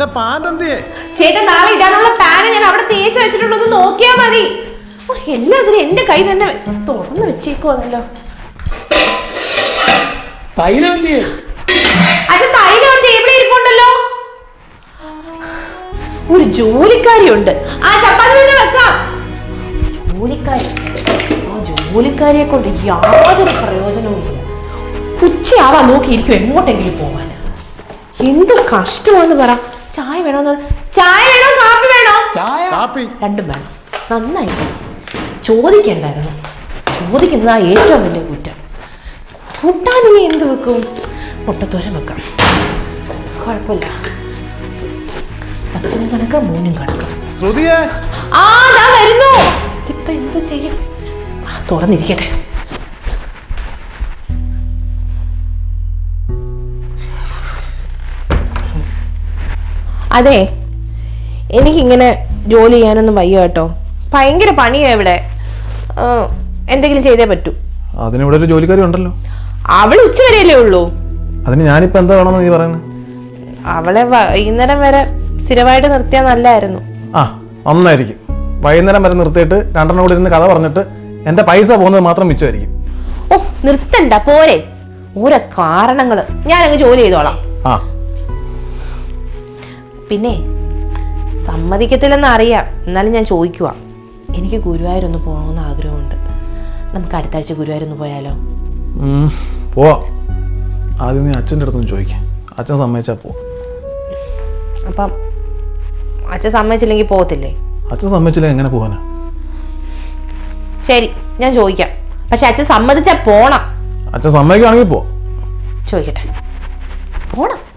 എന്റെ പാന്റ് എന്ത് ചേട്ടൻ നാളെ ഇടാനുള്ള പാന് ഞാൻ അവിടെ തേച്ച് വെച്ചിട്ടുണ്ടെന്ന് നോക്കിയാ മതി. ഓ, എല്ലാത്തിനും എന്റെ കൈ തന്നെ തുറന്ന് വെച്ചേക്കുവാണല്ലോ. തൈലം എന്തിയേ? അച്ഛൻ തൈലം ടേബിളിൽ ഇരിപ്പുണ്ടല്ലോ? ഒരു ജോലിക്കാരിയുണ്ട്. ആ ചപ്പാത്തി തന്നെ വെക്കാം. ജോലിക്കാരി. ആ ജോലിക്കാരിയെ കൊണ്ട് യാതൊരു പ്രയോജനവും ഇല്ല ഉച്ചയാവാൻ നോക്കിയിരിക്കും എങ്ങോട്ടെങ്കിലും പോവാൻ. എന്ത് കഷ്ടമാണെന്ന് പറ. ചായ വേണോന്ന് പറ- ചായ വേണോ കാപ്പി വേണോ? ചായ. കാപ്പി. രണ്ടും വേണം. നന്നായി. ചോദിക്കണ്ടായിരുന്നു. ചോദിക്കുന്നതാ ഏറ്റവും വലിയ കുറ്റം. കൂട്ടാൻ ഇനി എന്ത് വെക്കും? മുട്ടത്തോരൻ വെക്കാം. കുഴപ്പമില്ല. അച്ഛനും കണക്കാം മോനും കണക്കാം. ശ്രുതിയെ. ആ ഞാൻ വരുന്നു. ഇതിപ്പോ എന്തു ചെയ്യും? ആ, തുറന്നിരിക്കട്ടെ. അതെ എനിക്കിങ്ങനെ ജോലി ചെയ്യാനൊന്നും വയ്യ കേട്ടോ. ഭയങ്കര പണിയാ ഇവിടെ. എന്തെങ്കിലും ചെയ്തേ പറ്റൂ. അതിനിവിടെ ഒരു ജോലിക്കാരി ഉണ്ടല്ലോ. അവൾ ഉച്ചവരെയല്ലേ ഉള്ളൂ. അതിന് ഞാനിപ്പോ എന്താ വേണമെന്ന് നീ പറയുന്നത് അവളെ വൈകുന്നേരം വരെ സ്ഥിരമായിട്ട് നിർത്തിയാൽ നല്ലായിരുന്നു. ആ നന്നായിരിക്കും. വൈകുന്നേരം വരെ നിർത്തിയിട്ട് രണ്ടെണ്ണം കൂടി ഇരുന്ന് കഥ പറഞ്ഞിട്ട് എന്റെ പൈസ പോകുന്നത് മാത്രം മിച്ചമായിരിക്കും. ഓ നിർത്തണ്ട പോരെ. ഓരോ കാരണങ്ങൾ. ഞാൻ അങ്ങ് ജോലി ചെയ്തോളാം. ആ. പിന്നെ സമ്മതിക്കത്തില്ലെന്ന് അറിയാം എന്നാലും ഞാൻ ചോദിക്കുക എനിക്ക് ഗുരുവായൂരൊന്ന് പോകണമെന്ന് ആഗ്രഹമുണ്ട്. നമുക്ക് അടുത്ത ആഴ്ച ഗുരുവായൂരൊന്ന് പോയാലോ? പോവാം. ആദ്യം നീ അച്ഛന്റെ അടുത്തൊന്ന് ചോദിക്കാം. അച്ഛൻ സമ്മതിച്ചാൽ പോ അപ്പം അച്ഛൻ സമ്മതിച്ചില്ലെങ്കിൽ പോകത്തില്ലേ? അച്ഛൻ സമ്മതിച്ചില്ല എങ്ങനെ പോകാനാ ശരി ഞാൻ ചോദിക്കാം. പക്ഷെ അച്ഛൻ സമ്മതിച്ചാൽ പോണം. അച്ഛൻ സമ്മതിക്കുകയാണെങ്കിൽ പോ. ചോദിക്കട്ടെ. പോണം.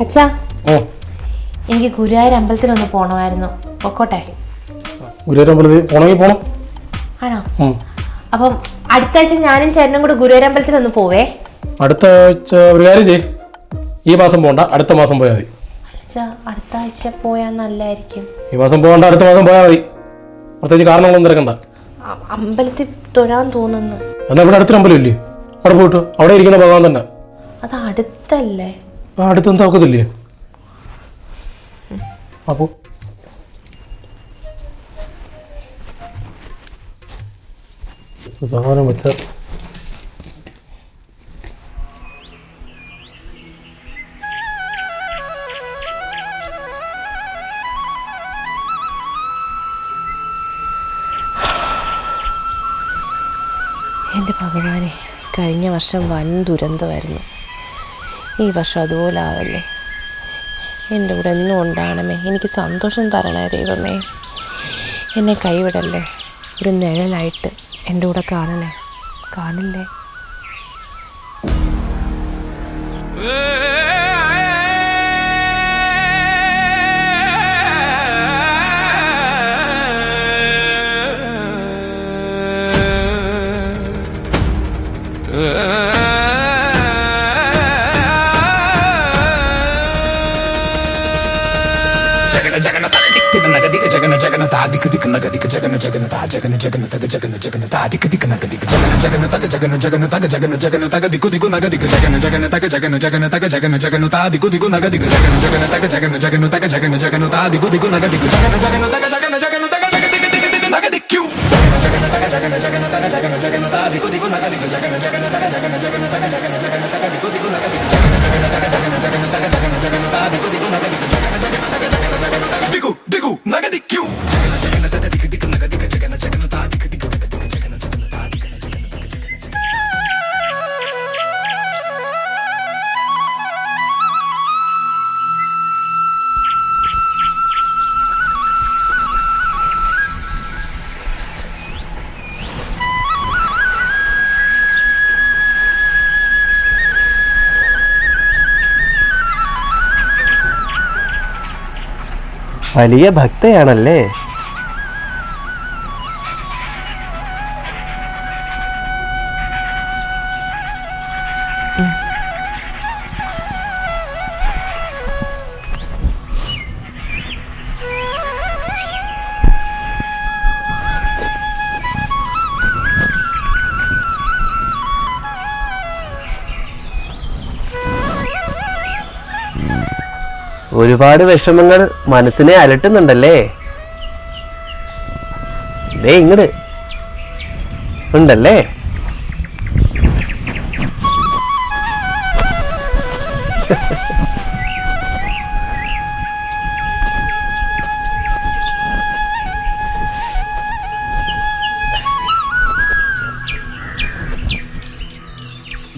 അച്ഛാ ഓ. എനിക്ക് ഗുരുവായൂർ അമ്പലത്തിലൊന്ന് പോണമായിരുന്നു. പൊക്കോട്ടെ. ഗുരുവായൂരമ്പലത്തിൽ പോണമെങ്കിൽ പോണം. ആണോ? ഉം. അപ്പം അടുത്ത ആഴ്ച ഞാനും ചേട്ടനും കൂടെ ഗുരുവായൂർ അമ്പലത്തിലൊന്ന് പോവേ. അടുത്ത ആഴ്ച ഒരു കാര്യം ചെയ്യും. ഈ മാസം പോണ്ട അടുത്ത മാസം പോയാൽ മതി. അച്ഛാ അടുത്ത ആഴ്ച പോയാൽ നല്ലതായിരിക്കും ഈ മാസം പോകണ്ട അടുത്ത മാസം പോയാൽ മതി. പ്രത്യേകിച്ച് കാരണങ്ങളൊന്നും തിരക്കണ്ട. അ- അമ്പലത്തിൽ തൊഴാൻ തോന്നുന്നു. എന്നാൽ ഇവിടെ അടുത്തൊരു അമ്പലം ഇല്ലേ? അവിടെ പോയിട്ട് അവിടെ ഇരിക്കുന്ന ഭഗവാൻ തന്നെ. അത് അടുത്തല്ലേ? ആ താക്കത്തില്ലേ എന്താ ഒക്കത്തില്ലേ അപ്പോ സാധനം വെച്ച എന്റെ ഭഗവാനെ കഴിഞ്ഞ വർഷം വൻ ദുരന്തമായിരുന്നു. ഈ വർഷം അതുപോലെ ആവല്ലേ. എന്റെ കൂടെ എന്നും ഉണ്ടാകണമേ എനിക്ക് സന്തോഷം തരണേ ദൈവമേ. എന്നെ കൈവിടല്ലേ. ഒരു നിഴലായിട്ട് എന്റെ കൂടെ കാണണേ. കാണില്ലേ? Hey! ता दिक दिक नग दिक जगन जगन ता जगन जगन तग जगन जगन ता दिक दिक नग दिक जगन जगन तग जगन जगन तग जगन जगन तग दिकु दिकु नग दिक जगन जगन तग जगन जगन तग जगन जगन ता दिकु दिकु नग दिक जगन जगन तग जगन जगन तग जगन जगन ता दिकु दिकु नग दिक जगन जगन तग जगन जगन तग जगन दिक दिक दिक नग दिक क्यों जगन जगन तग जगन जगन तग जगन जगन ता दिकु दिकु नग दिक जगन जगन तग जगन जगन तग जगन जगन तग दिकु दिकु नग दिक जगन जगन तग जगन जगन तग जगन जगन ता दिकु दिकु नग വലിയ ഭക്തയാണല്ലേ? ഒരുപാട് വിഷമങ്ങൾ മനസ്സിനെ അലട്ടുന്നുണ്ടല്ലേ? ദേ ഇങ്ങട്. ഉണ്ടല്ലേ?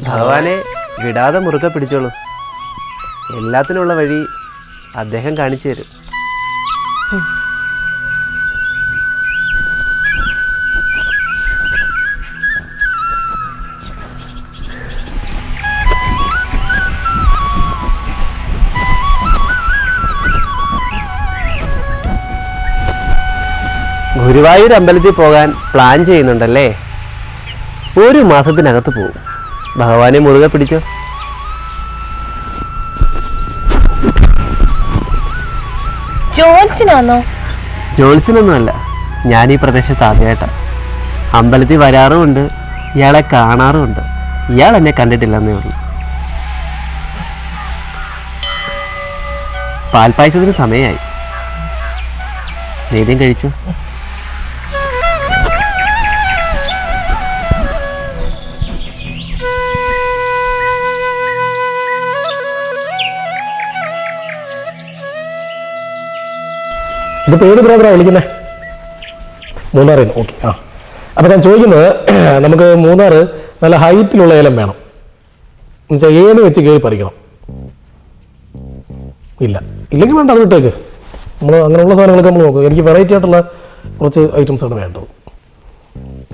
ഭഗവാനെ വിടാതെ മുറുകെ പിടിച്ചോളൂ. എല്ലാത്തിനുള്ള വഴി അദ്ദേഹം കാണിച്ചു തരും. ഗുരുവായൂർ അമ്പലത്തിൽ പോകാൻ പ്ലാൻ ചെയ്യുന്നുണ്ടല്ലേ? ഒരു മാസത്തിനകത്ത് പോകും ഭഗവാനെ മുറുകെ പിടിച്ചോ? ജോൽസിനാന്നോ ജോത്സ്യനൊന്നുമല്ല ഞാൻ ഈ പ്രദേശത്ത് ആദ്യമായിട്ടാണ് അമ്പലത്തിൽ വരാറുമുണ്ട് ഇയാളെ കാണാറുമുണ്ട്. ഇയാൾ എന്നെ കണ്ടിട്ടില്ലെന്നേ ഉള്ളൂ. പാൽപ്പായസത്തിന് സമയമായി. നീതിയും കഴിച്ചു? ഇതിപ്പോൾ ഏത് ബ്രോക്കറാണ് വിളിക്കുന്നത് മൂന്നാറിന്ന് ഓക്കെ ആ. അപ്പോൾ ഞാൻ ചോദിക്കുന്നത് നമുക്ക് മൂന്നാർ നല്ല ഹൈറ്റിലുള്ള ഏലം വേണം. എന്നുവെച്ചാൽ ഏത് വെച്ച് കയറി പറിക്കണം. ഇല്ല. ഇല്ലെങ്കിൽ വേണ്ട അത് വിട്ടേക്ക്. നമ്മൾ അങ്ങനെയുള്ള സാധനങ്ങളൊക്കെ നമ്മൾ നോക്കും. എനിക്ക് വെറൈറ്റി ആയിട്ടുള്ള കുറച്ച് ഐറ്റംസ് ആണ് വേണ്ടത്.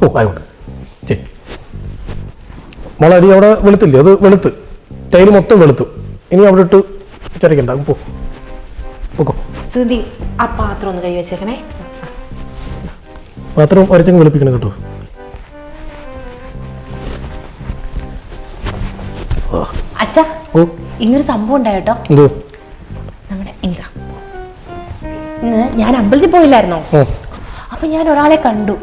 ഓ ആയിക്കോട്ടെ. ശരി. മുളരി അവിടെ വെളുത്തില്ലേ? അത് വെളുത്ത്. ടൈൽ മൊത്തം വെളുത്തു. ഇനി അവിടെ ഇട്ട് ചരക്കണ്ട പോ. പോക്കോ. സുധി ആ പാത്രം ഒന്ന് കൈ വെച്ചേക്കണേ പാത്രം ഒരച്ചങ്ങ് വെളുപ്പിക്കണം കേട്ടോ. അച്ഛാ ഓ. ഇങ്ങനൊരു സംഭവം ഉണ്ടായിട്ടോ എന്തോ? നമ്മുടെ ഇതാ ഇന്ന് ഞാൻ അമ്പലത്തിൽ പോയില്ലായിരുന്നോ? ഓ. അപ്പൊ ഞാൻ ഒരാളെ കണ്ടു.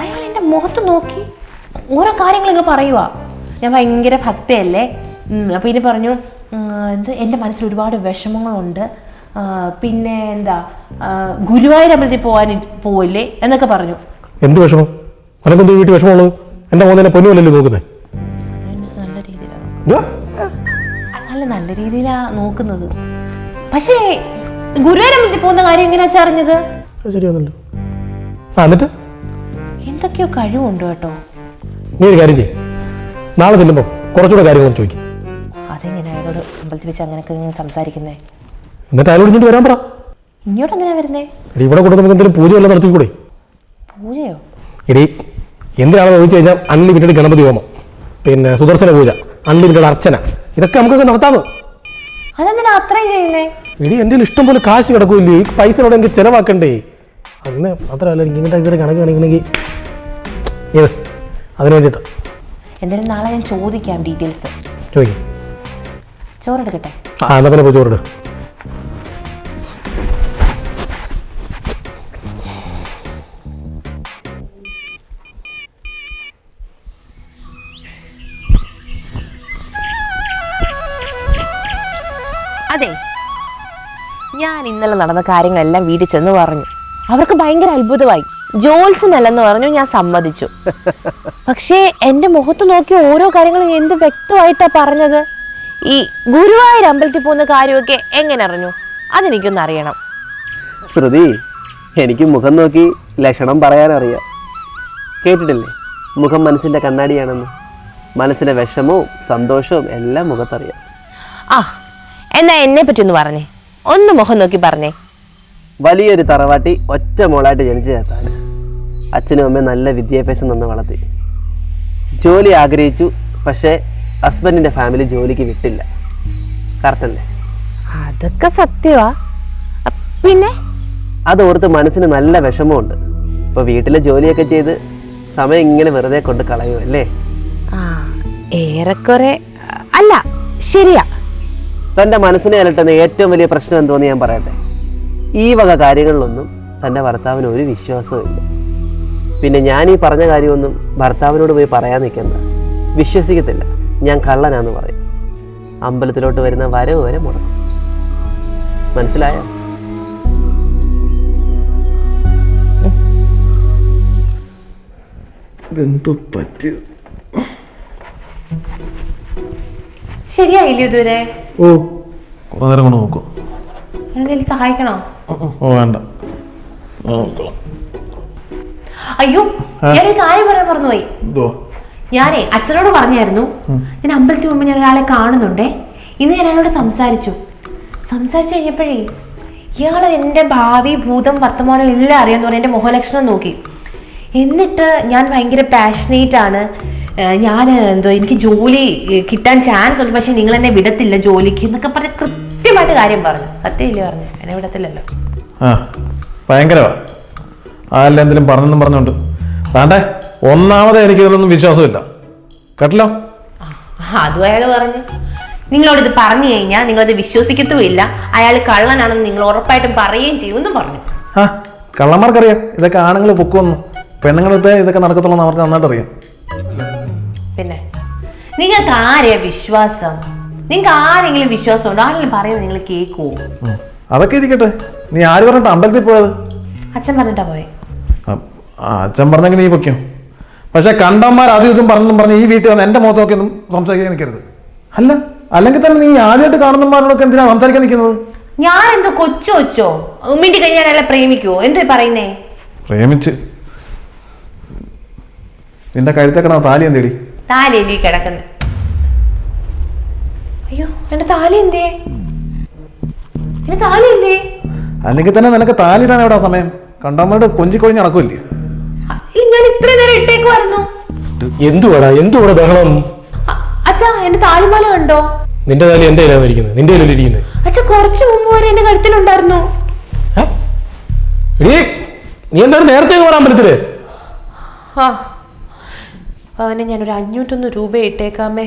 അയാൾ എന്റെ മുഖത്ത് നോക്കി ഓരോ കാര്യങ്ങൾ ഇങ്ങ് പറയുക ഞാൻ ഭയങ്കര ഭക്തയല്ലേ? ഉം, അപ്പൊ ഇനി പറഞ്ഞു ഉം, എന്ത്? എന്റെ മനസ്സിൽ ഒരുപാട് വിഷമങ്ങളുണ്ട്. പിന്നെ എന്താ ഗുരുവായൂർ അമ്പലത്തിൽ പോവാൻ പോവില്ലേ എന്നൊക്കെ പറഞ്ഞു. എന്ത് വിഷമം? അനക്കെന്ത് വീട്ടിൽ വിഷമമുള്ളത്? എന്റെ മോനെ പൊന്നുമല്ലല്ലോ നോക്കുന്നത് നല്ല രീതിയിലാണ് അല്ല നല്ല രീതിയിലാ നോക്കുന്നത്. പക്ഷേ ഗുരുവായൂർ അമ്പലത്തിൽ പോകുന്ന കാര്യം എങ്ങനെയാ അറിഞ്ഞത്? ശരിയാണല്ലോ എന്നിട്ട്? എന്തൊക്കെയോ കഴിവുണ്ട് കേട്ടോ. നീ ഒരു കാര്യം ചെയ്യും. നാളെ ചെല്ലുമ്പോൾ കുറച്ചുകൂടെ കാര്യങ്ങൾ ചോദിക്കും. അതെങ്ങനെ അയാളോട് അമ്പലത്തിൽ വെച്ച് അങ്ങനെയൊക്കെ സംസാരിക്കുന്നേ? എന്നിട്ട് അയാളോട് ഇങ്ങോട്ട് വരാൻ പറ. ഇങ്ങോട്ട് എങ്ങനെയാ വരുന്നേ? എടി ഇവിടെ കൂടെ നമുക്ക് എന്തെങ്കിലും പൂജ വല്ലതും നടത്തിക്കൂടെ? പൂജയോ? എടി എന്തിനാണെന്ന് ചോദിച്ചു കഴിഞ്ഞാൽ അൺലിമിറ്റഡ് ഗണപതി ഹോമം. പിന്നെ സുദർശന പൂജ അൺലിമിറ്റഡ് അർച്ചന. ഇതൊക്കെ നമുക്കൊക്കെ നടത്താമോ അതെന്തിനാ അത്രയും ചെയ്യുന്നേ? എടി എന്റെ ഇഷ്ടം പോലെ കാശ് കിടക്കൂല്ലേ ഈ പൈസ ഇവിടെ എനിക്ക് ചിലവാക്കണ്ടേ? അന്ന് മാത്രമല്ല ഇങ്ങനത്തെ ഇതൊരു കണക്ക് കാണിക്കണമെങ്കിൽ. ഏത്? അതിന് വേണ്ടിയിട്ട്. എന്തായാലും നാളെ ഞാൻ ചോദിക്കാം ഡീറ്റെയിൽസ്. ചോദിക്കും. ചോറെടുക്കട്ടെ ആ എന്നാൽ പിന്നെ പോയി ഞാൻ നടന്ന കാര്യങ്ങളെല്ലാം വീട്ടിൽ ചെന്ന് പറഞ്ഞു. അവർക്ക് ഭയങ്കര അത്ഭുതമായി. ജോത്സനല്ലെന്ന് പറഞ്ഞു ഞാൻ സമ്മതിച്ചു. പക്ഷേ എന്റെ മുഖത്ത് നോക്കി ഓരോ കാര്യങ്ങളും എന്ത് വ്യക്തമായിട്ടാണ് പറഞ്ഞത്? ഈ ഗുരുവായൂർ അമ്പലത്തിൽ പോകുന്ന കാര്യമൊക്കെ എങ്ങനെ അറിഞ്ഞു? അതെനിക്കൊന്ന് അറിയണം. ശ്രുതി എനിക്ക് മുഖം നോക്കി ലക്ഷണം പറയാനറിയാം. കേട്ടിട്ടില്ലേ? മുഖം മനസ്സിന്റെ കണ്ണാടിയാണെന്ന്. മനസ്സിലെ വിഷമവും സന്തോഷവും എല്ലാം മുഖത്തറിയാം. ആ എന്നാ എന്നെ പറ്റി ഒന്ന് പറഞ്ഞേ. ഒന്ന് മുഖം നോക്കി പറഞ്ഞേ. വലിയൊരു തറവാട്ടി ഒറ്റ മോളായിട്ട് ജനിച്ചു ചേത്താൻ അച്ഛനും അമ്മയും നല്ല വിദ്യാഭ്യാസം തന്ന് വളർത്തി. ജോലി ആഗ്രഹിച്ചു പക്ഷേ ഹസ്ബൻഡിന്റെ ഫാമിലി ജോലിക്ക് വിട്ടില്ല. കറക്റ്റല്ലേ അതൊക്കെ സത്യവാ. പിന്നെ? അത് ഓർത്ത് മനസ്സിന് നല്ല വിഷമമുണ്ട്. ഇപ്പോൾ വീട്ടിലെ ജോലിയൊക്കെ ചെയ്ത് സമയം ഇങ്ങനെ വെറുതെ കൊണ്ട് കളയുമല്ലേ ഏറെക്കുറെ അല്ല ശരിയാ. തന്റെ മനസ്സിനെ അലട്ടുന്ന ഏറ്റവും വലിയ പ്രശ്നം എന്തോന്ന് ഞാൻ പറയട്ടെ? ഈ വക കാര്യങ്ങളിലൊന്നും തന്റെ ഭർത്താവിന് ഒരു വിശ്വാസവും ഇല്ല പിന്നെ ഞാൻ ഈ പറഞ്ഞ കാര്യമൊന്നും ഭർത്താവിനോട് പോയി പറയാൻ നിൽക്കണ്ട. വിശ്വസിക്കത്തില്ല. ഞാൻ കള്ളനാന്ന് പറയും. അമ്പലത്തിലോട്ട് വരുന്ന വരവ് വരെ മുടക്കും. മനസ്സിലായോ? എന്തോ പറ്റിയത്? ശരിയായില്ലേ ഇതുവരെ? ഓ കുറേ നേരം കൊണ്ട് നോക്കും. എന്തെങ്കിലും സഹായിക്കണോ? ഓ വേണ്ട. അയ്യോ ഞാനൊരു കാര്യം പറയാൻ മറന്നുപോയി. ഞാനേ അച്ഛനോട് പറഞ്ഞായിരുന്നു. ഞാൻ അമ്പലത്തിൽ മുമ്പ് ഞാൻ ഒരാളെ കാണുന്നുണ്ടേ. ഇന്ന് ഞാൻ അയാളോട് സംസാരിച്ചു. സംസാരിച്ചു കഴിഞ്ഞപ്പോഴേ ഇയാൾ എന്റെ ഭാവി ഭൂതം വർത്തമാനം എല്ലാം അറിയാന്ന് പറഞ്ഞ് എന്റെ മുഖലക്ഷണം നോക്കി. എന്നിട്ട് ഞാൻ ഭയങ്കര പാഷനേറ്റ് ആണ്. ഞാൻ എന്തോ എനിക്ക് ജോലി കിട്ടാൻ ചാൻസ് ഉണ്ട് പക്ഷെ നിങ്ങൾ എന്നെ വിടത്തില്ല ജോലിക്ക് എന്നൊക്കെ പറഞ്ഞ് കൃത്യമായിട്ട് കാര്യം പറഞ്ഞു. സത്യമില്ലേ പറഞ്ഞു? എന്നെ വിടത്തില്ലല്ലോ. ആ ഭയങ്കരമാണ് ആരെല്ലാം എന്തെങ്കിലും പറഞ്ഞെന്നും പറഞ്ഞുകൊണ്ട്. വേണ്ടേ ഒന്നാമത് എനിക്ക് ഇതിലൊന്നും വിശ്വാസമില്ല. കേട്ടല്ലോ? അതും അയാൾ പറഞ്ഞു. നിങ്ങളോട് ഇത് പറഞ്ഞു കഴിഞ്ഞാൽ നിങ്ങളത് വിശ്വസിക്കത്തുമില്ല. അയാൾ കള്ളനാണെന്ന് നിങ്ങൾ ഉറപ്പായിട്ടും പറയുകയും ചെയ്യുമെന്നും പറഞ്ഞു. ആ കള്ളന്മാർക്കറിയാം. ഇതൊക്കെ ആണുങ്ങൾ പൊക്കുവന്നു പെണ്ണുങ്ങളുടെ ഇതൊക്കെ നടക്കത്തുള്ളൂ അവർക്ക് നന്നായിട്ട് അറിയാം പിന്നെ നിങ്ങൾക്ക് ആരെയാ വിശ്വാസം? നിങ്ങൾക്ക് ആരെങ്കിലും വിശ്വാസം ഉണ്ടോ? ആരെങ്കിലും പറയുന്നത് നിങ്ങൾ കേൾക്കുവോ? ഉം. അതൊക്കെ ഇരിക്കട്ടെ. നീ ആര് പറഞ്ഞിട്ട് അമ്പലത്തിൽ പോയത്? അച്ഛൻ പറഞ്ഞിട്ടാ പോയെ. അച്ഛൻ പറഞ്ഞെങ്കിൽ നീ പൊക്കോ പക്ഷെ കണ്ടന്മാർ അതും ഇതും പറഞ്ഞതും പറഞ്ഞ് ഈ വീട്ടിൽ വന്ന് എന്റെ മുഖത്തൊക്കെ ഒന്നും സംസാരിക്കാൻ നിൽക്കരുത്. അല്ല അല്ലെങ്കിൽ തന്നെ നീ ആദ്യമായിട്ട് കാണുന്നമാരോടൊക്കെ എന്തിനാ സംസാരിക്കാൻ നിൽക്കുന്നത്? ഞാൻ എന്തോ കൊച്ചു കൊച്ചോ? ഉമ്മിന്റെ കഴിഞ്ഞാൽ അയാളെ പ്രേമിക്കുവോ? എന്തോ പറയുന്നേ? പ്രേമിച്ച്. നിന്റെ കഴുത്തേക്കണ താലി എന്തേടി? താലിയല്ലേ കിടക്കുന്നു. അയ്യോ എന്റെ താലി എന്തേ? എന്റെ താലി എന്തേ? അല്ലെങ്കിൽ തന്നെ നിനക്ക് താലിടാൻ എവിടെ സമയം? കണ്ടമ്മയുടെ കൊഞ്ചിക്കൊഴിഞ്ഞ് കൊഞ്ഞി നടക്കൂല്ലേ ഞാൻ ഇത്ര നേരം ഇട്ടേക്കുമായിരുന്നു എന്തുവാടാ എന്തുവാടാ ബഹളം? അച്ഛാ എന്റെ താലിമാല കണ്ടോ? നിന്റെ താലി എന്റെ കയ്യിലാണ് ഇരിക്കുന്നത് നിന്റെ കയ്യിലല്ലേ ഇരിക്കുന്നത്. അച്ഛാ കുറച്ച് മുമ്പ് വരെ എന്റെ കഴുത്തിലുണ്ടായിരുന്നു. ഏ? എടീ നീ എന്താണ് നേരത്തെ വരാൻ പറ്റത്തില്ലേ? ആ അവനെ ഞാനൊരു അഞ്ഞൂറ്റൊന്ന് രൂപ ഇട്ടേക്കാമേ.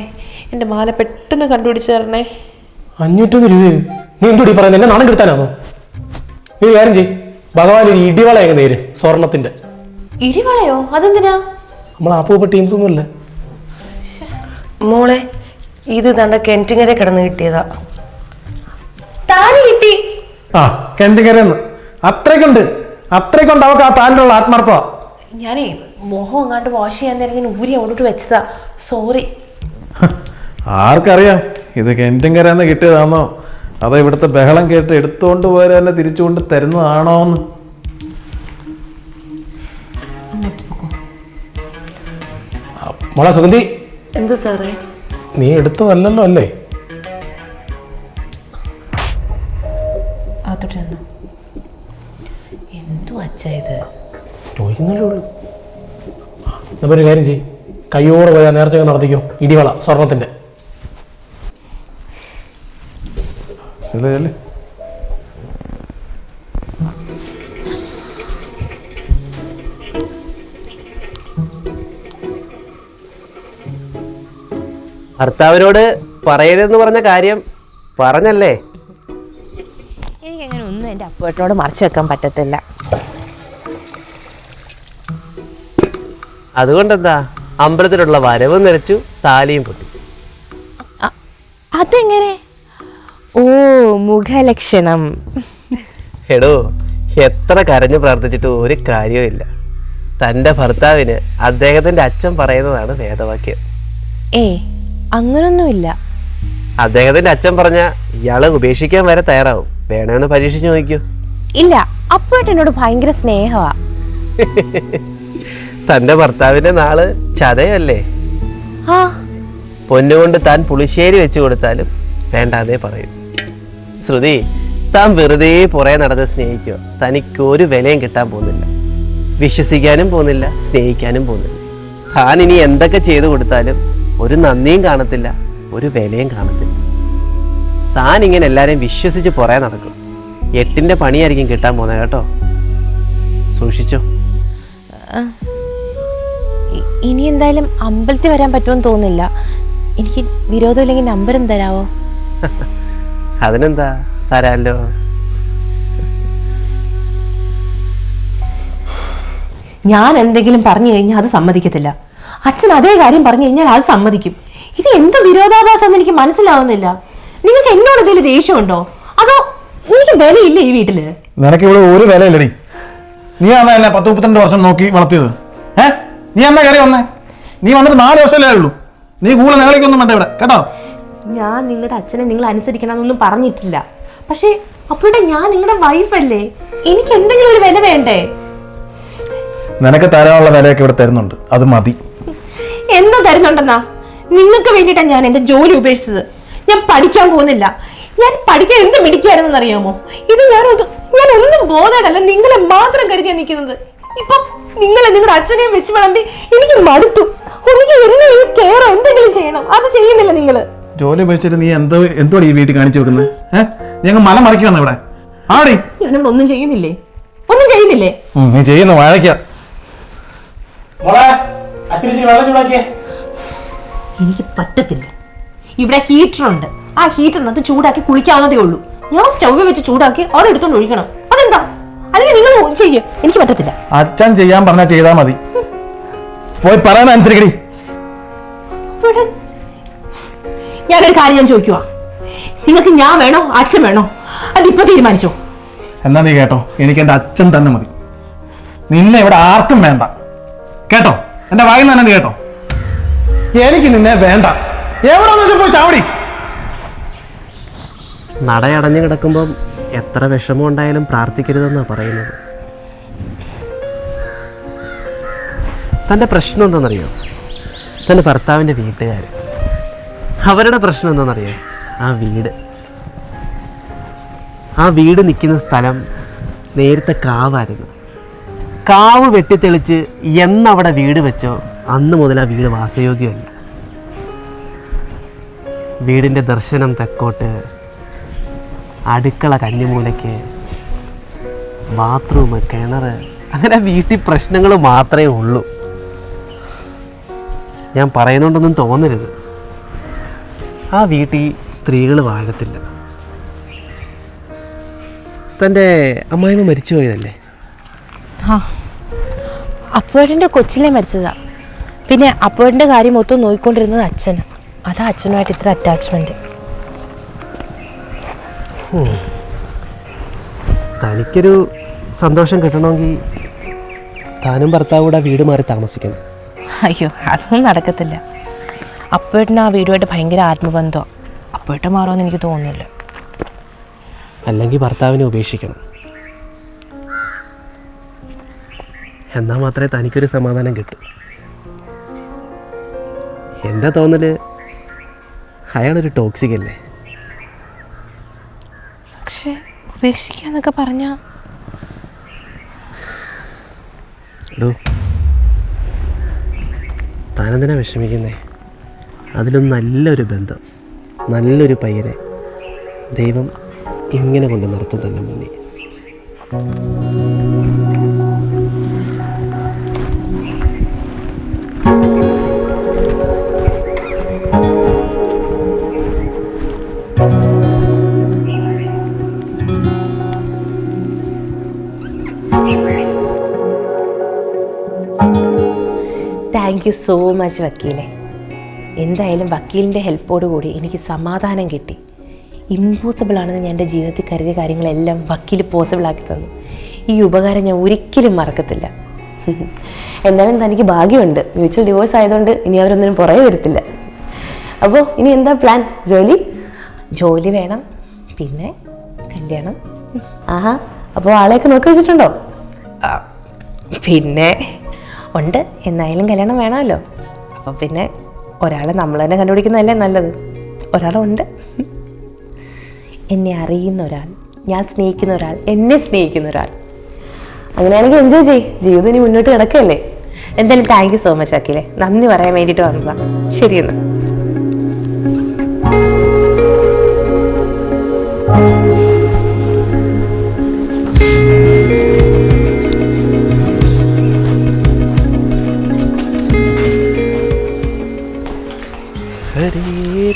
എന്റെ മാല പെട്ടെന്ന് കണ്ടുപിടിച്ച് തരണേ. അഞ്ഞൂറ്റൊന്ന് രൂപയോ? നീ എന്തോടി പറയുന്നത് എന്നെ നാണം കെടുത്താനാണോ? നീ വേറെ കാര്യം ചെയ് ഭഗവാൻ ഒരു ഇടിവള എങ്ങനെ നേര് സ്വർണത്തിന്റെ ഇടിവളയോ? അതെന്തിനാ? നമ്മൾ അപ്പൂപ്പ ടീംസ് ഒന്നുമല്ല മോളെ ഇത് തണ്ട കെന്റിങ്ങരെ കിടന്ന് കിട്ടിയതാ. താലി കിട്ടി. ആ കെണ്ടിക്കരന്ന് അത്രയ്ക്കുണ്ട്. അത്രയ്ക്കുണ്ട് അവൾക്ക് ആ താലിലുള്ള ആത്മാർത്ഥത. ഞാനേ മുഖം അങ്ങാണ്ട് വാഷ് ചെയ്യാൻ നേരം ഞാൻ ഊരി അവിടോട്ട് വെച്ചതാ. സോറി ആർക്കറിയാം? ഇത് കരാന്ന് കിട്ടിയതാണോ അതോ ഇവിടുത്തെ ബഹളം കേട്ട് എടുത്തുകൊണ്ട് പോയാൽ തന്നെ തിരിച്ചുകൊണ്ട് തരുന്നതാണോ എന്ന് മോളെ സുഗന്ധി. എന്ത് സാറേ? നീ എടുത്തതല്ലല്ലോ അല്ലേ? അകത്തോട്ട് എന്തു അച്ഛാ ഇത്? ചോദിക്കുന്നല്ലേ ഉള്ളൂ. എന്നാ ഒരു കാര്യം ചെയ്യും. കയ്യോടെ പോയാൽ നേർച്ചകൾ നടത്തിക്കോ. ഇടിവള സ്വർണത്തിന്റെ ഭർത്താവിനോട് പറയരുതെന്ന് പറഞ്ഞ കാര്യം പറഞ്ഞല്ലേ? എനിക്കങ്ങനെ ഒന്നും എന്റെ അപ്പുവേട്ടനോട് മറച്ചു വെക്കാൻ പറ്റത്തില്ല. അതുകൊണ്ടെന്താ? അമ്പലത്തിലുള്ള വരവ് നിറച്ചു താലിയും പൊട്ടി. അതെങ്ങനെ? ഓ മുഖലക്ഷണം. എടോ എത്ര കരഞ്ഞു പ്രാർത്ഥിച്ചിട്ട് ഒരു കാര്യവുമില്ല തന്റെ ഭർത്താവിന് അദ്ദേഹത്തിന്റെ അച്ഛൻ പറയുന്നതാണ് വേദവാക്യം. ഏ അങ്ങനൊന്നുമില്ല. അദ്ദേഹത്തിന്റെ അച്ഛൻ പറഞ്ഞ ഇയാളെ ഉപേക്ഷിക്കാൻ വരെ തയ്യാറാവും. വേണമെന്ന് പരീക്ഷിച്ചു നോക്കിയോ ഇല്ല അപ്പുവേട്ടൻ എന്നോട് ഭയങ്കര സ്നേഹമാ തന്റെ ഭർത്താവിന്റെ നാൾ ചതയല്ലേ? പൊന്നുകൊണ്ട് താൻ പുളിശ്ശേരി വെച്ചു കൊടുത്താലും വേണ്ടാന്നേ പറയും. ശ്രുതി താൻ വെറുതെ പുറകെ നടന്ന് സ്നേഹിക്കുക. തനിക്ക് ഒരു വിലയും കിട്ടാൻ പോകുന്നില്ല. വിശ്വസിക്കാനും പോകുന്നില്ല സ്നേഹിക്കാനും പോകുന്നില്ല. താൻ ഇനി എന്തൊക്കെ ചെയ്തു കൊടുത്താലും ഒരു നന്ദിയും കാണത്തില്ല ഒരു വിലയും കാണത്തില്ല. താൻ ഇങ്ങനെ എല്ലാവരെയും വിശ്വസിച്ച് പുറകെ നടക്കും. എട്ടിന്റെ പണിയായിരിക്കും കിട്ടാൻ പോകുന്നത് കേട്ടോ. സൂക്ഷിച്ചോ? ഇനി എന്തായാലും അമ്പലത്തിൽ വരാൻ പറ്റുമെന്ന് തോന്നുന്നില്ല. എനിക്ക് വിരോധമില്ലെങ്കിൽ നമ്പറും തരാവോ? അതിനെന്താ തരാല്ലോ ഞാൻ എന്തെങ്കിലും പറഞ്ഞു കഴിഞ്ഞാൽ അത് സമ്മതിക്കത്തില്ല. അച്ഛൻ അതേ കാര്യം പറഞ്ഞു കഴിഞ്ഞാൽ അത് സമ്മതിക്കും. ഇത് എന്ത് വിരോധാഭാസം എന്ന് എനിക്ക് മനസ്സിലാവുന്നില്ല. നിങ്ങൾക്ക് എന്നോട് എന്തെങ്കിലും ദേഷ്യമുണ്ടോ? അതോ എനിക്ക് വിലയില്ല ഈ വീട്ടിൽ? നിനക്ക് ഇവിടെ ഒരു വിലയില്ലടി. നീ ആണല്ലേ എന്നെ പത്ത് മുപ്പത്തിരണ്ട് വർഷം നോക്കി വളർത്തിയത്. നീ എന്നാ കയറി വന്നേ? നീ വന്നിട്ട് നാല് വർഷമല്ലേ ഉള്ളൂ. നീ കൂടുതൽ നിങ്ങളേക്കൊന്നും വേണ്ട ഇവിടെ. കേട്ടോ? ഞാൻ നിങ്ങളുടെ അച്ഛനെ നിങ്ങൾ അനുസരിക്കണമെന്നൊന്നും പറഞ്ഞിട്ടില്ല. പക്ഷേ അപ്പോഴേ ഞാൻ നിങ്ങളുടെ വൈഫല്ലേ എനിക്ക് എന്തെങ്കിലും ഒരു വില വേണ്ടേ? നിനക്ക് തരാനുള്ള വിലയൊക്കെ ഇവിടെ തരുന്നുണ്ട്. അത് മതി. എന്താ തരുന്നുണ്ടെന്നാ? നിങ്ങൾക്ക് വേണ്ടിയിട്ടാണ് ഞാൻ എന്റെ ജോലി ഉപേക്ഷിച്ചത്. ഞാൻ പഠിക്കാൻ പോകുന്നില്ല. ഞാൻ പഠിക്കാൻ എന്ത് മിടിക്കായിരുന്നു അറിയാമോ ഇത് ഞാൻ ഞാൻ ഒന്നും ബോധമല്ല നിങ്ങളെ മാത്രം കരുതിയാ നിൽക്കുന്നത്. ഇപ്പം നിങ്ങളെ നിങ്ങളുടെ അച്ഛനെയും വെച്ച് വിളമ്പി എനിക്ക് മടുത്തു. ഒന്നുകിൽ എന്നെ കെയറോ എന്തെങ്കിലും ചെയ്യണം. അത് ചെയ്യുന്നില്ല നിങ്ങൾ ജോലി ഉപേക്ഷിച്ചിട്ട് നീ എന്തോ എന്തോടി ഈ വീട്ടിൽ കാണിച്ചു വെക്കുന്നത് ഏ? നീ അങ്ങ് മല മറിക്കുവന്ന് ഇവിടെ. ആടി. ഞാനിവിടെ ഒന്നും ചെയ്യുന്നില്ലേ? ഒന്നും ചെയ്യുന്നില്ലേ? നീ ചെയ്യുന്ന വാഴയ്ക്ക. എനിക്ക് പറ്റത്തില്ല. ഇവിടെ ഹീറ്റർ ഉണ്ട്. ആ ഹീറ്ററിനകത്ത് ചൂടാക്കി കുളിക്കാവുന്നതേ ഉള്ളൂ. ഞാൻ സ്റ്റൗവിൽ വെച്ച് ചൂടാക്കി അവിടെ എടുത്തോണ്ട് ഒഴിക്കണം. അതെന്താ? അല്ലെങ്കിൽ നിങ്ങൾ ചെയ്യും. എനിക്ക് പറ്റത്തില്ല. അച്ഛൻ ചെയ്യാൻ പറഞ്ഞാൽ ചെയ്താ മതി. പോയി പറയാൻ അനുസരിക്കടി. ഇവിടെ ഞാനൊരു കാര്യം ഞാൻ ചോദിക്കുവാ. നിങ്ങൾക്ക് ഞാൻ വേണോ? അച്ഛൻ വേണോ? അതിപ്പോ തീരുമാനിച്ചോ? എന്നാ നീ കേട്ടോ? എനിക്ക് എന്റെ അച്ഛൻ തന്നെ മതി. നിന്നെ ഇവിടെ ആർക്കും വേണ്ട. കേട്ടോ? എന്റെ വായിൽ തന്നെ നീ കേട്ടോ? എനിക്ക് നിന്നെ വേണ്ട. എവിടെ പോയി ചാവടി. നടയടഞ്ഞു കിടക്കുമ്പം എത്ര വിഷമം ഉണ്ടായാലും പ്രാർത്ഥിക്കരുതെന്നാണ് പറയുന്നത്. തന്റെ പ്രശ്നം എന്താണെന്നറിയോ? തന്റെ ഭർത്താവിന്റെ വീട്ടുകാർ. അവരുടെ പ്രശ്നം എന്താണെന്നറിയോ? ആ വീട്. ആ വീട് നിൽക്കുന്ന സ്ഥലം നേരത്തെ കാവായിരുന്നു. കാവ് വെട്ടിത്തെളിച്ച് എന്നവിടെ വീട് വെച്ചോ അന്ന് മുതൽ ആ വീട് വാസയോഗ്യമല്ല. വീടിന്റെ ദർശനം തെക്കോട്ട് അടുക്കള കന്നിമൂലയ്ക്ക് ബാത്റൂം കിണർ അങ്ങനെ വീട്ടിൽ പ്രശ്നങ്ങൾ മാത്രമേ ഉള്ളൂ. ഞാൻ പറയുന്നുണ്ടൊന്നും തോന്നരുത്. ആ വീട്ടിൽ സ്ത്രീകൾ വാഴത്തില്ല. തന്റെ അമ്മായിമ്മ മരിച്ചു പോയതല്ലേ? അപ്പോഴിന്റെ കൊച്ചിലെ മരിച്ചതാ. പിന്നെ അപ്പോഴിന്റെ കാര്യം മൊത്തം നോക്കിക്കൊണ്ടിരുന്നത് അച്ഛൻ അതാ അച്ഛനുമായിട്ട് ഇത്ര അറ്റാച്ച്മെന്റ് തനിക്കൊരു സന്തോഷം കിട്ടണമെങ്കിൽ താനും ഭർത്താവ് കൂടെ വീട് മാറി താമസിക്കണം. അയ്യോ അതൊന്നും നടക്കത്തില്ല. അപ്പോഴിന് ആ വീടുമായിട്ട് ഭയങ്കര ആത്മബന്ധം. അപ്പോഴത്തെ മാറുമെന്ന് എനിക്ക് തോന്നുന്നില്ല. അല്ലെങ്കിൽ ഭർത്താവിനെ ഉപേക്ഷിക്കണം. എന്നാൽ മാത്രമേ തനിക്കൊരു സമാധാനം കിട്ടൂ. എന്താ തോന്നൽ? അയാളൊരു ടോക്സിക് അല്ലേ? പക്ഷെ ഉപേക്ഷിക്കാന്നൊക്കെ പറഞ്ഞാ. എടോ താനെന്തിനാ വിഷമിക്കുന്നേ? അതിലും നല്ലൊരു ബന്ധം നല്ലൊരു പയ്യനെ ദൈവം ഇങ്ങനെ കൊണ്ട് നിർത്തും തന്നെ മുന്നിൽ. താങ്ക് യു സോ മച്ച് വക്കീലെ. എന്തായാലും വക്കീലിന്റെ ഹെൽപ്പോട് കൂടി എനിക്ക് സമാധാനം കിട്ടി. ഇമ്പോസിബിളാണെന്ന് ഞാൻ എന്റെ ജീവിതത്തിൽ കരുതിയ കാര്യങ്ങളെല്ലാം വക്കീൽ പോസിബിളാക്കി തന്നു. ഈ ഉപകാരം ഞാൻ ഒരിക്കലും മറക്കത്തില്ല. എന്നാലും തനിക്ക് ഭാഗ്യമുണ്ട്. മ്യൂച്വൽ ഡിവോഴ്സ് ആയതുകൊണ്ട് ഇനി അവരൊന്നും പുറകെ വരത്തില്ല. അപ്പോൾ ഇനി എന്താ പ്ലാൻ ജോലി? ജോലി വേണം. പിന്നെ കല്യാണം. ആഹാ. അപ്പോൾ ആളെയൊക്കെ നോക്കി വെച്ചിട്ടുണ്ടോ? പിന്നെ ഉണ്ട്. എന്നായാലും കല്യാണം വേണമല്ലോ. അപ്പം പിന്നെ ഒരാളെ നമ്മൾ തന്നെ കണ്ടുപിടിക്കുന്നതല്ലേ നല്ലത്? ഒരാളുണ്ട്. എന്നെ അറിയുന്ന ഒരാൾ ഞാൻ സ്നേഹിക്കുന്ന ഒരാൾ എന്നെ സ്നേഹിക്കുന്ന ഒരാൾ. അങ്ങനെയാണെങ്കിൽ എൻജോയ് ചെയ്യ്. ജീവിതം ഇനി മുന്നോട്ട് കിടക്കല്ലേ എന്തായാലും താങ്ക് യു സോ മച്ച് അഖിലെ. നന്ദി പറയാൻ വേണ്ടിയിട്ട് വന്നതാണ് ശരിയെന്ന്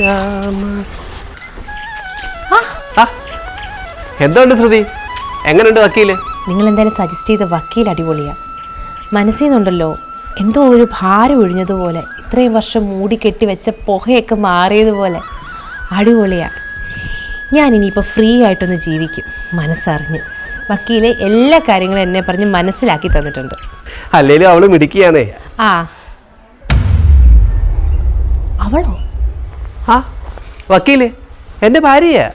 രാമ. എന്തുണ്ട് ശ്രുതി? എങ്ങനെയുണ്ട് വക്കീൽ? നിങ്ങൾ എന്തായാലും സജസ്റ്റ് ചെയ്ത വക്കീൽ അടിപൊളിയാ. മനസ്സിൽ നിന്നുണ്ടല്ലോ എന്തോ ഒരു ഭാരം ഒഴിഞ്ഞതുപോലെ ഇത്രയും വർഷം മൂടി കെട്ടി വെച്ച പുകയൊക്കെ മാറിയതുപോലെ. അടിപൊളിയാ. ഞാൻ ഇനിയിപ്പോൾ ഫ്രീ ആയിട്ടൊന്ന് ജീവിക്കും മനസ്സറിഞ്ഞ്. വക്കീലെ എല്ലാ കാര്യങ്ങളും എന്നെ പറഞ്ഞ് മനസ്സിലാക്കി തന്നിട്ടുണ്ട്. അല്ലേലും അവൾ മിടിക്കുകയാണേ ആ. അവളോ? ആ വക്കീൽ എന്റെ ഭാര്യയാ.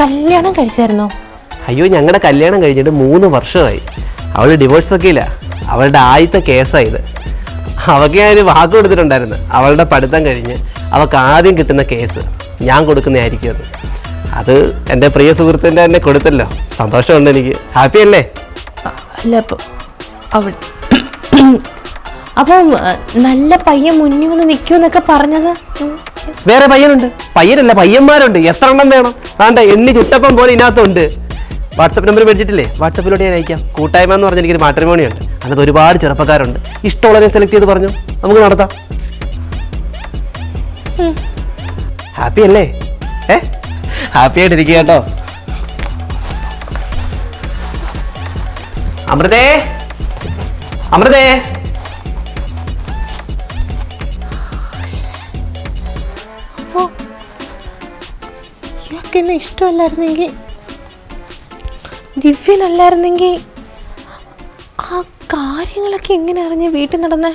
കല്യാണം കഴിച്ചായിരുന്നോ? അയ്യോ ഞങ്ങളുടെ കല്യാണം കഴിഞ്ഞിട്ട് മൂന്ന് വർഷമായി. അവൾ ഡിവോഴ്സ് ഒക്കെ ഇല്ല അവളുടെ ആദ്യത്തെ കേസായത്. അവൾക്ക് ഞാൻ വാക്ക് കൊടുത്തിട്ടുണ്ടായിരുന്നു. അവളുടെ പഠിത്തം കഴിഞ്ഞ് അവൾക്ക് ആദ്യം കിട്ടുന്ന കേസ് ഞാൻ കൊടുക്കുന്നതായിരിക്കും അത്. അത് എന്റെ പ്രിയ സുഹൃത്തിന്റെ തന്നെ കൊടുത്തല്ലോ. സന്തോഷമുണ്ട് എനിക്ക്. ഹാപ്പി അല്ലേ? അല്ല അപ്പോൾ അവൾ അപ്പം നല്ല പയ്യൻ മുന്നിൽ വന്ന് നിൽക്കുമെന്നൊക്കെ പറഞ്ഞത്. വേറെ പയ്യനുണ്ട്. പയ്യനല്ല പയ്യന്മാരുണ്ട്. എത്ര എണ്ണം വേണം? വേണ്ട എണ്ണി ചുട്ടപ്പം പോലെ ഇതിനകത്തുണ്ട്. വാട്സപ്പ് നമ്പർ മേടിച്ചിട്ടില്ലേ? വാട്സപ്പിലൂടെ ഞാൻ അയക്കാം. കൂട്ടായ്മ എന്ന് പറഞ്ഞ എനിക്കൊരു മാട്രിമോണിയുണ്ട്. അതിനകത്ത് ഒരുപാട് ചെറുപ്പക്കാരുണ്ട്. ഇഷ്ടമുള്ളവരെ സെലക്ട് ചെയ്ത് പറഞ്ഞു. നമുക്ക് നടത്താം. ഹാപ്പി അല്ലേ? ഏ? ഹാപ്പി ആയിട്ടിരിക്കുക കേട്ടോ. അമൃതേ? അമൃതേ? ഇഷ്ടമല്ലായിരുന്നെങ്കിൽ ദിവ്യനല്ലായിരുന്നെങ്കിൽ ആ കാര്യങ്ങളൊക്കെ എങ്ങനെ അറിഞ്ഞ് വീട്ടിൽ നടന്നേ?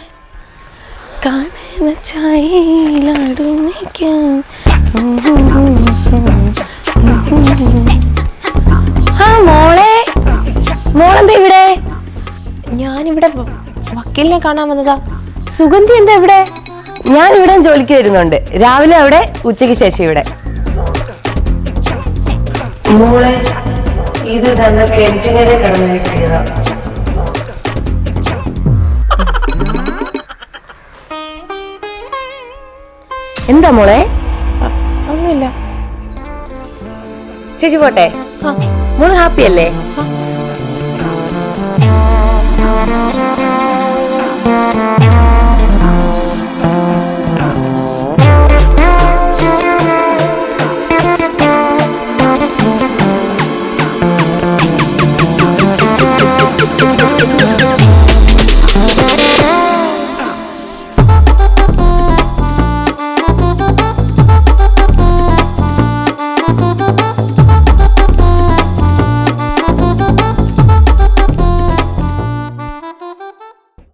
കാനന ചായയിലാടുമിക്കാൻ ആ മോളെ. മോളെന്താ ഇവിടെ? ഞാനിവിടെ വക്കീലിനെ കാണാൻ വന്നതാ. സുഗന്ധി എന്താ ഇവിടെ? ഞാൻ ഇവിടെ ജോലിക്ക് വരുന്നുണ്ട്. രാവിലെ അവിടെ ഉച്ചയ്ക്ക് ശേഷം ഇവിടെ. മോളെ ഇത് തന്നെ കെഞ്ചിങ്ങനെ കിടന്നു കിട്ടിയതാ എന്താ മോളെ? ഒന്നുമില്ല. ചേച്ചി പോട്ടെ. മോൾ ഹാപ്പി അല്ലേ